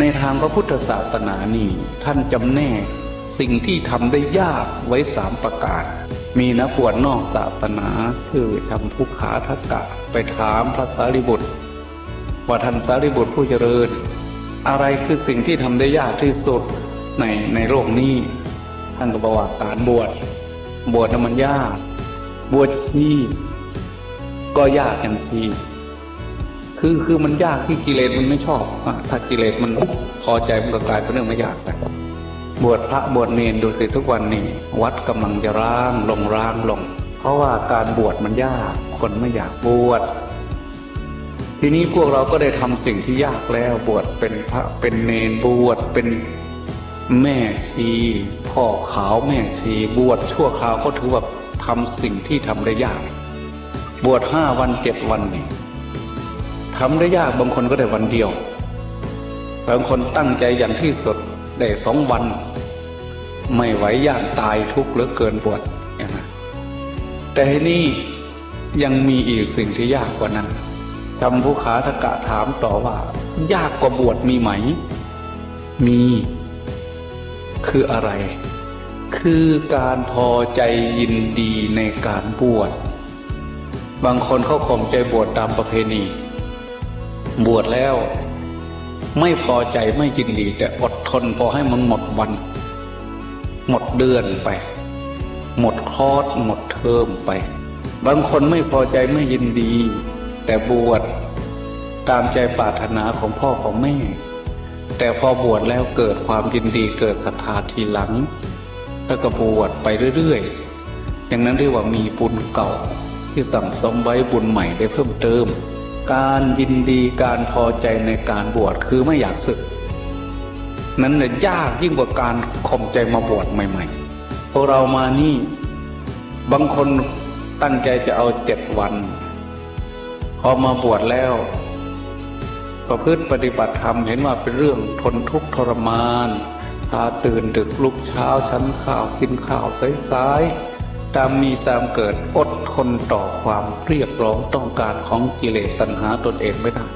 ในทางพระพุทธศาสนานี่ท่านจำแนกสิ่งที่ทำได้ยากไว้สามประการ มีนักบวชนอกศาสนาคือทำผู้ขาทักกะไปถามพระสารีบุตร ว่าท่านสารีบุตรผู้เจริญ อะไรคือสิ่งที่ทำได้ยากที่สุดในในโลกนี้ ท่านก็บอกว่าการบวชบวชน่ะมันยาก บวชที่ก็ยากอย่างที คือคือมันยากที่กิเลสมันไม่ชอบอะถ้ากิเลสมันพอใจมันก็กลายเป็นเรื่องไม่ยากแต่บวชพระบวชเนรดูสิทุกวันนี้ วัดกำลังจะร้างลงร้างลง เพราะว่าการบวชมันยาก คนไม่อยากบวชทีนี้พวกเราก็ได้ทำสิ่งที่ยากแล้วบวชเป็นพระเป็นเนรบวชเป็นแม่ชีพ่อขาวแม่ชีบวชชั่วคราวก็ถือว่าทำสิ่งที่ทำได้ยาก บวชห้าวันเจ็ดวันนี่ ทำได้ยากบางคนก็ได้วันเดียว บางคนตั้งใจอย่างที่สุดได้สองวัน ไม่ไหวยากตายทุกข์เหลือเกินบวชอย่างนั้นแต่ที่นี่ยังมีอีกสิ่งที่ยากกว่านั้นจำผู้ขาทกะถามต่อว่า ยากกว่าบวชมีไหม มี คืออะไร คือการพอใจยินดีในการบวชบางคนเขาข่มใจบวชตามประเพณี บวชแล้ว ไม่พอใจไม่ยินดี แต่อดทนพอให้มันหมดวัน หมดเดือนไป หมดคอร์สหมดเทอมไป บางคนไม่พอใจไม่ยินดี แต่บวชตามใจปรารถนาของพ่อของแม่ แต่พอบวชแล้วเกิดความยินดีเกิดศรัทธาทีหลัง แล้วก็บวชไปเรื่อยๆอย่างนั้นเรียกว่ามีบุญเก่าที่สั่งสมไว้บุญใหม่ได้เพิ่มเติม การยินดีการพอใจในการบวชคือไม่อยากศึก นั้นเนี่ยยากยิ่งกว่าการข่มใจมาบวชใหม่ ๆ พวกเรามานี่ บางคนตั้งใจจะเอาเจ็ดวัน พอมาบวชแล้ว ประพฤติปฏิบัติธรรมเห็นว่าเป็นเรื่องทนทุกข์ทรมานพาตื่นดึกลุกเช้าชั้นข้าวกินข้าวสายๆ ตามมีตามเกิดอดทนต่อความเรียกร้องต้องการของกิเลสตัณหาตนเองไม่ได้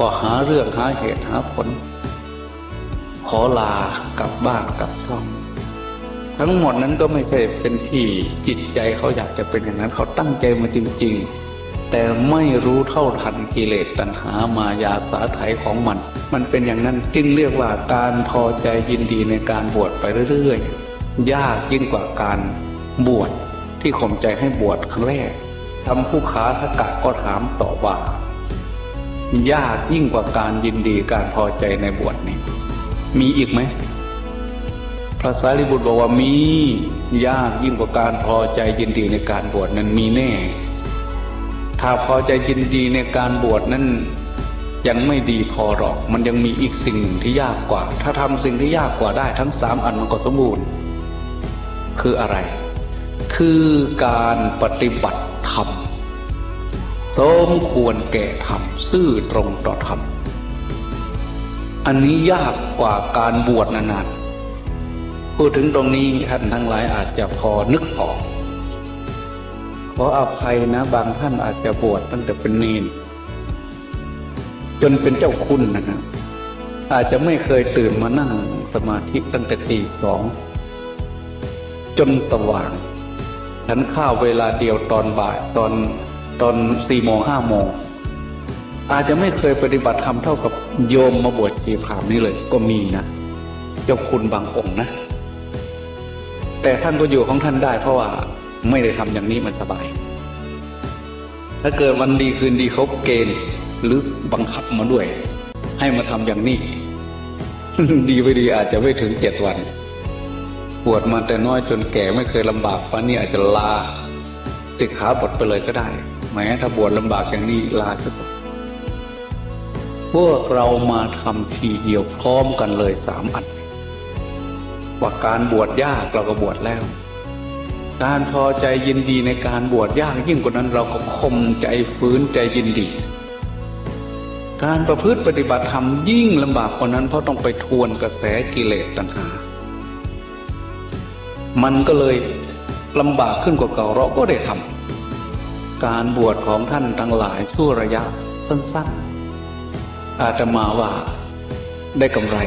ก็หาเรื่องหาเหตุหาผล ขอลากลับบ้านกลับช่อง ทั้งหมดนั้นก็ไม่ใช่เป็นที่จิตใจเขาอยากจะเป็นอย่างนั้น เขาตั้งใจมาจริง ๆ แต่ไม่รู้เท่าทันกิเลสตัณหามายาสาไถของมัน มันเป็นอย่างนั้นจึงเรียกว่าการพอใจยินดีในการบวชไปเรื่อยๆยากยิ่งกว่าการ บวชที่ข่มใจให้บวชครั้งแรกทำผู้ค้าทกะก็ถามต่อว่ายากยิ่งกว่าการยินดีการพอใจในบวชนี้มีอีกไหมพระสารีบุตรบอกว่ามียากยิ่งกว่าการพอใจยินดีในการบวชนั้นมีแน่ ถ้าพอใจยินดีในการบวชนั้นยังไม่ดีพอหรอก มันยังมีอีกสิ่งหนึ่งที่ยากกว่า ถ้าทำสิ่งที่ยากกว่าได้ทั้งสามอันมันก็สมบูรณ์ คืออะไร คือการปฏิบัติธรรมสมควรแก่ธรรมซื่อตรงต่อธรรม อันนี้ยากกว่าการบวชนานๆพูดถึงตรงนี้ท่านทั้งหลายอาจจะพอนึกออก ขออภัยนะ บางท่านอาจจะบวชตั้งแต่เป็นเนนจนเป็นเจ้าคุณนะนะอาจจะไม่เคยตื่นมานั่งสมาธิตั้งแต่ตีสองจนสว่าง ฉันข้าวเวลาเดียวตอนบ่ายตอนตอนสี่โมงห้าโมงอาจจะไม่เคยปฏิบัติธรรมเท่ากับโยมมาบวชชีพรามนี่เลย ก็มีนะเจ้าคุณบางองค์นะ แต่ท่านก็อยู่ของท่านได้เพราะว่าไม่ได้ทำอย่างนี้มันสบาย ถ้าเกิดวันดีคืนดีเขาเกณฑ์หรือบังคับมาด้วย ให้มาทำอย่างนี้ ดีไม่ดีอาจจะไม่ถึงเจ็ดวัน ปวดมาแต่น้อยจนแก่ไม่เคยลำบากป่านนี้อาจจะลาติดขาบทไปเลยก็ได้แม้ถ้าบวชลำบากอย่างนี้ลาสักก่อนพวกเรามาทำทีเดียวพร้อมกันเลยสามอันว่าการบวชยากเราก็บวชแล้ว การพอใจยินดีในการบวชยากยิ่งกว่านั้นเราก็คมใจฟื้นใจยินดี การประพฤติปฏิบัติธรรมยิ่งลำบากกว่านั้นเพราะต้องไปทวนกระแสกิเลสตัณหา มันก็เลยลำบากขึ้นกว่าเก่าเราก็ได้ทำการบวชของท่านทั้งหลายชั่วระยะสั้นๆ อาตมาว่าได้กำไร